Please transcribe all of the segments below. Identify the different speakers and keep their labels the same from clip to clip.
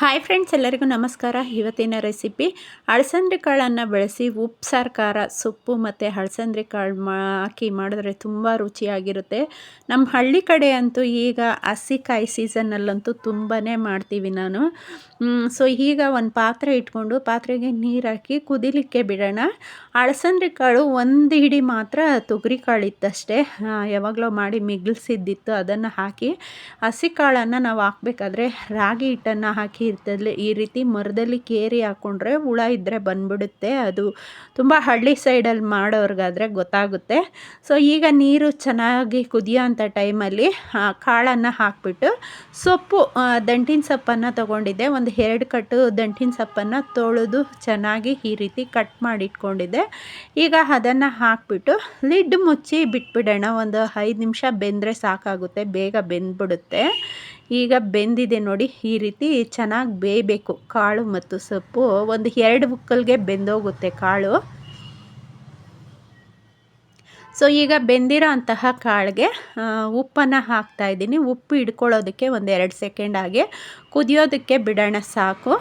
Speaker 1: Hi friends, ಎಲ್ಲರಿಗೂ ನಮಸ್ಕಾರ. ಇವತ್ತಿನ ರೆಸಿಪಿ ಅಳಸಂದ್ರಿ ಕಾಳನ್ನು ಬಳಸಿ ಉಪ್ಪು ಸಾರು ಖಾರ ಸೊಪ್ಪು ಮತ್ತು ಅಳಸಂದ್ರಿ ಕಾಳು ಮಾ, ಹಾಕಿ ಮಾಡಿದ್ರೆ ತುಂಬ ರುಚಿಯಾಗಿರುತ್ತೆ. ನಮ್ಮ ಹಳ್ಳಿ ಕಡೆ ಅಂತೂ ಈಗ ಹಸಿಕಾಯಿ ಸೀಸನ್ನಲ್ಲಂತೂ ತುಂಬಾ ಮಾಡ್ತೀವಿ ನಾನು. ಸೊ ಈಗ ಒಂದು ಪಾತ್ರೆ ಇಟ್ಕೊಂಡು ಪಾತ್ರೆಗೆ ನೀರು ಹಾಕಿ ಕುದಿಲಿಕ್ಕೆ ಬಿಡೋಣ. ಅಳಸಂದ್ರಿ ಕಾಳು ಒಂದು ಹಿಡಿ ಮಾತ್ರ ತೊಗರಿ ಕಾಳು ಇತ್ತಷ್ಟೇ. ಯಾವಾಗಲೂ ಮಾಡಿ ಮಿಗಿಲ್ಸಿದ್ದಿತ್ತು ಅದನ್ನು ಹಾಕಿ ಹಸಿ ಕಾಳನ್ನು ನಾವು ಹಾಕಬೇಕಾದ್ರೆ ರಾಗಿ ಹಿಟ್ಟನ್ನು ಹಾಕಿ ಇರ್ತದೆ. ಈ ರೀತಿ ಮರದಲ್ಲಿ ಕೇರಿ ಹಾಕ್ಕೊಂಡ್ರೆ ಹುಳ ಇದ್ದರೆ ಬಂದ್ಬಿಡುತ್ತೆ. ಅದು ತುಂಬ ಹಳ್ಳಿ ಸೈಡಲ್ಲಿ ಮಾಡೋರ್ಗಾದರೆ ಗೊತ್ತಾಗುತ್ತೆ. ಸೊ ಈಗ ನೀರು ಚೆನ್ನಾಗಿ ಕುದಿಯೋ ಅಂಥ ಟೈಮಲ್ಲಿ ಕಾಳನ್ನು ಹಾಕಿಬಿಟ್ಟು ಸೊಪ್ಪು ದಂಟಿನ ಸೊಪ್ಪನ್ನು ತೊಗೊಂಡಿದ್ದೆ. ಒಂದು ಎರಡು ಕಟ್ಟು ದಂಟಿನ ಸೊಪ್ಪನ್ನು ತೊಳೆದು ಚೆನ್ನಾಗಿ ಈ ರೀತಿ ಕಟ್ ಮಾಡಿಟ್ಕೊಂಡಿದ್ದೆ. ಈಗ ಅದನ್ನು ಹಾಕಿಬಿಟ್ಟು ಲಿಡ್ ಮುಚ್ಚಿ ಬಿಟ್ಬಿಡೋಣ. ಒಂದು ಐದು ನಿಮಿಷ ಬೆಂದರೆ ಸಾಕಾಗುತ್ತೆ, ಬೇಗ ಬೆಂದ್ಬಿಡುತ್ತೆ. ಈಗ ಬೆಂದಿದೆ ನೋಡಿ, ಈ ರೀತಿ ಚೆನ್ನಾಗಿ ಬೇಯಬೇಕು. ಕಾಳು ಮತ್ತು ಸೊಪ್ಪು ಒಂದು ಎರಡು ಬುಕ್ಕಲ್ಗೆ ಬೆಂದೋಗುತ್ತೆ ಕಾಳು. ಸೊ ಈಗ ಬೆಂದಿರೋ ಅಂತಹ ಕಾಳಿಗೆ ಉಪ್ಪನ್ನು ಹಾಕ್ತಾಯಿದ್ದೀನಿ ಉಪ್ಪು ಹಿಡ್ಕೊಳ್ಳೋದಕ್ಕೆ ಒಂದು ಎರಡು ಸೆಕೆಂಡ್ ಹಾಗೆ ಕುದಿಯೋದಕ್ಕೆ ಬಿಡೋಣ ಸಾಕು.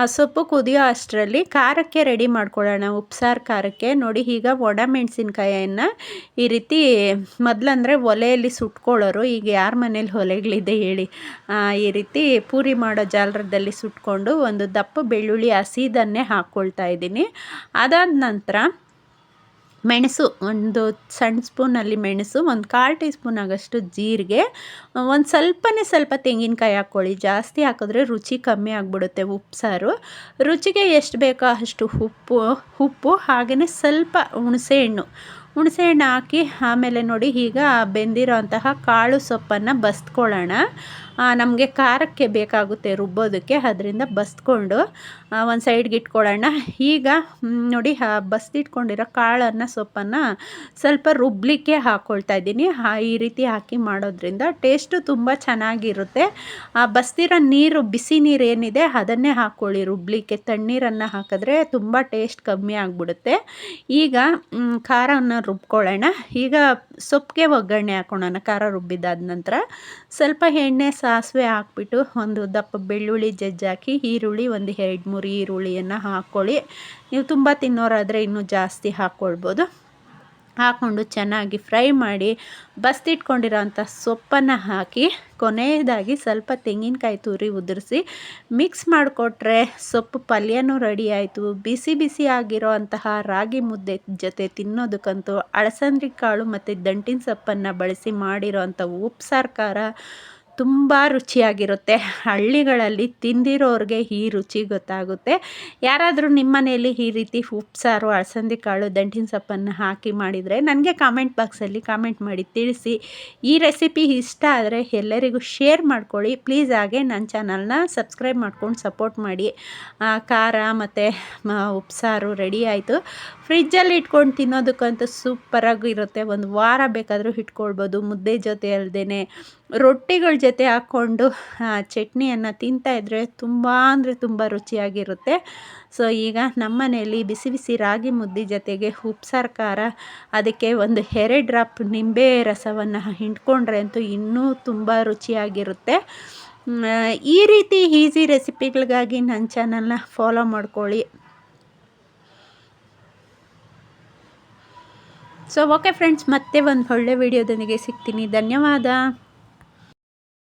Speaker 1: ಆ ಸೊಪ್ಪು ಕುದಿಯೋ ಅಷ್ಟರಲ್ಲಿ ಖಾರಕ್ಕೆ ರೆಡಿ ಮಾಡ್ಕೊಳ್ಳೋಣ. ಉಪ್ಸಾರು ಖಾರಕ್ಕೆ. ನೋಡಿ, ಈಗ ಒಣ ಮೆಣಸಿನ್ಕಾಯನ್ನು ಈ ರೀತಿ ಮೊದಲಂದರೆ ಒಲೆಯಲ್ಲಿ ಸುಟ್ಕೊಳ್ಳೋರು. ಈಗ ಯಾರ ಮನೇಲಿ ಒಲೆಗಳಿದೆ ಹೇಳಿ. ಈ ರೀತಿ ಪೂರಿ ಮಾಡೋ ಜಾಲರದಲ್ಲಿ ಸುಟ್ಕೊಂಡು ಒಂದು ದಪ್ಪ ಬೆಳ್ಳುಳ್ಳಿ ಹಸಿದನ್ನೇ ಹಾಕ್ಕೊಳ್ತಾ ಇದ್ದೀನಿ. ಅದಾದ ನಂತರ ಮೆಣಸು, ಒಂದು ಸಣ್ಣ ಸ್ಪೂನಲ್ಲಿ ಮೆಣಸು, ಒಂದು ಕಾಲು ಟೀ ಸ್ಪೂನ್ ಆಗೋಷ್ಟು ಜೀರಿಗೆ, ಒಂದು ಸ್ವಲ್ಪನೇ ಸ್ವಲ್ಪ ತೆಂಗಿನಕಾಯಿ ಹಾಕ್ಕೊಳ್ಳಿ. ಜಾಸ್ತಿ ಹಾಕಿದ್ರೆ ರುಚಿ ಕಮ್ಮಿ ಆಗಿಬಿಡುತ್ತೆ ಉಪ್ಪು ಸಾರು. ರುಚಿಗೆ ಎಷ್ಟು ಬೇಕೋ ಅಷ್ಟು ಉಪ್ಪು ಉಪ್ಪು, ಹಾಗೆಯೇ ಸ್ವಲ್ಪ ಹುಣಸೆಹಣ್ಣು ಹುಣಸೆಹಣ್ಣು ಹಾಕಿ, ಆಮೇಲೆ ನೋಡಿ ಈಗ ಬೆಂದಿರೋ ಅಂತಹ ಕಾಳು ಸೊಪ್ಪನ್ನು ಬಸ್ಕೊಳ್ಳೋಣ ನಮಗೆ ಖಾರಕ್ಕೆ ಬೇಕಾಗುತ್ತೆ ರುಬ್ಬೋದಕ್ಕೆ, ಅದರಿಂದ ಬಸ್ಕೊಂಡು ಒಂದು ಸೈಡ್ಗೆ ಇಟ್ಕೊಳ್ಳೋಣ. ಈಗ ನೋಡಿ ಬಸ್ದಿಟ್ಕೊಂಡಿರೋ ಕಾಳನ್ನು, ಸೊಪ್ಪನ್ನು ಸ್ವಲ್ಪ ರುಬ್ಲಿಕ್ಕೆ ಹಾಕ್ಕೊಳ್ತಾ ಇದ್ದೀನಿ. ಈ ರೀತಿ ಹಾಕಿ ಮಾಡೋದ್ರಿಂದ ಟೇಸ್ಟು ತುಂಬ ಚೆನ್ನಾಗಿರುತ್ತೆ. ಆ, ಬಸ್ದಿರೋ ನೀರು, ಬಿಸಿ ನೀರು ಏನಿದೆ, ಅದನ್ನೇ ಹಾಕ್ಕೊಳ್ಳಿ ರುಬ್ಲಿಕ್ಕೆ. ತಣ್ಣೀರನ್ನು ಹಾಕಿದ್ರೆ ತುಂಬ ಟೇಸ್ಟ್ ಕಮ್ಮಿ ಆಗಿಬಿಡುತ್ತೆ. ಈಗ ಖಾರವನ್ನು ರುಬ್ಕೊಳ್ಳೋಣ. ಈಗ ಸೊಪ್ಪಿಗೆ ಒಗ್ಗರಣೆ ಹಾಕೋಣ ಖಾರ ರುಬ್ಬಿದ್ದಾದ ನಂತರ ಸ್ವಲ್ಪ ಎಣ್ಣೆ, ಸಾಸಿವೆ ಹಾಕ್ಬಿಟ್ಟು ಒಂದು ದಪ್ಪ ಬೆಳ್ಳುಳ್ಳಿ ಜಜ್ಜಾಕಿ ಈರುಳ್ಳಿ ಒಂದು ಎರಡು ಮೂರು ಈರುಳ್ಳಿಯನ್ನು ಹಾಕ್ಕೊಳ್ಳಿ. ನೀವು ತುಂಬ ತಿನ್ನೋರಾದರೆ ಇನ್ನೂ ಜಾಸ್ತಿ ಹಾಕ್ಕೊಳ್ಬೋದು. ಹಾಕ್ಕೊಂಡು ಚೆನ್ನಾಗಿ ಫ್ರೈ ಮಾಡಿ ಬಸ್ತಿಟ್ಕೊಂಡಿರೋಂಥ ಸೊಪ್ಪನ್ನು ಹಾಕಿ ಕೊನೆಯದಾಗಿ ಸ್ವಲ್ಪ ತೆಂಗಿನಕಾಯಿ ತುರಿ ಉದುರಿಸಿ ಮಿಕ್ಸ್ ಮಾಡಿಕೊಟ್ರೆ ಸೊಪ್ಪು ಪಲ್ಯನೂ ರೆಡಿ ಆಯಿತು. ಬಿಸಿ ಬಿಸಿ ಆಗಿರೋ ಅಂತಹ ರಾಗಿ ಮುದ್ದೆ ಜೊತೆ ತಿನ್ನೋದಕ್ಕಂತೂ ಅಳಸಂದ್ರಿ ಕಾಳು ಮತ್ತು ದಂಟಿನ ಸೊಪ್ಪನ್ನು ಬಳಸಿ ಮಾಡಿರೋ ಅಂಥ ಉಪ್ಸಾರು ಖಾರ ತುಂಬ ರುಚಿಯಾಗಿರುತ್ತೆ. ಹಳ್ಳಿಗಳಲ್ಲಿ ತಿಂದಿರೋರಿಗೆ ಈ ರುಚಿ ಗೊತ್ತಾಗುತ್ತೆ. ಯಾರಾದರೂ ನಿಮ್ಮ ಮನೆಯಲ್ಲಿ ಈ ರೀತಿ ಉಪ್ಸಾರು ಅಲಸಂದಿ ಕಾಳು, ದಂಟಿನ ಸೊಪ್ಪನ್ನು ಹಾಕಿ ಮಾಡಿದರೆ ನನಗೆ ಕಾಮೆಂಟ್ ಬಾಕ್ಸಲ್ಲಿ ಕಾಮೆಂಟ್ ಮಾಡಿ ತಿಳಿಸಿ. ಈ ರೆಸಿಪಿ ಇಷ್ಟ ಆದರೆ ಎಲ್ಲರಿಗೂ ಶೇರ್ ಮಾಡ್ಕೊಳ್ಳಿ. ಪ್ಲೀಸ್ ಹಾಗೆ ನನ್ನ ಚಾನಲ್ನ ಸಬ್ಸ್ಕ್ರೈಬ್ ಮಾಡ್ಕೊಂಡು ಸಪೋರ್ಟ್ ಮಾಡಿ. ಖಾರ ಮತ್ತು ಉಪ್ಸಾರು ರೆಡಿ ಆಯಿತು. ಫ್ರಿಜ್ಜಲ್ಲಿ ಇಟ್ಕೊಂಡು ತಿನ್ನೋದಕ್ಕಂತೂ ಸೂಪರಾಗಿರುತ್ತೆ ಒಂದು ವಾರ ಬೇಕಾದರೂ ಇಟ್ಕೊಳ್ಬೋದು. ಮುದ್ದೆ ಜೊತೆ ಅಲ್ಲದೇ ರೊಟ್ಟಿಗಳ ಜೊತೆ ಹಾಕ್ಕೊಂಡು ಚಟ್ನಿಯನ್ನು ತಿಂತಾಯಿದ್ರೆ ತುಂಬ ಅಂದರೆ ತುಂಬ ರುಚಿಯಾಗಿರುತ್ತೆ. ಸೊ, ಈಗ ನಮ್ಮ ಮನೆಯಲ್ಲಿ ಬಿಸಿ ಬಿಸಿ ರಾಗಿ ಮುದ್ದೆ ಜೊತೆಗೆ ಉಪ್ಸಾರು ಖಾರ, ಅದಕ್ಕೆ ಒಂದು ಎರಡು ಡ್ರಾಪ್ ನಿಂಬೆ ರಸವನ್ನು ಹಿಂಡ್ಕೊಂಡ್ರೆ ಅಂತೂ ಇನ್ನೂ ತುಂಬ ರುಚಿಯಾಗಿರುತ್ತೆ. ಈ ರೀತಿ ಈಸಿ ರೆಸಿಪಿಗಳಿಗಾಗಿ ನನ್ನ ಚಾನಲ್ನ ಫಾಲೋ ಮಾಡ್ಕೊಳ್ಳಿ. ಸೊ, ಓಕೆ ಫ್ರೆಂಡ್ಸ್, ಮತ್ತೆ ಒಂದು ಒಳ್ಳೆ ವಿಡಿಯೋದೊಂದಿಗೆ ಸಿಗ್ತೀನಿ. ಧನ್ಯವಾದ.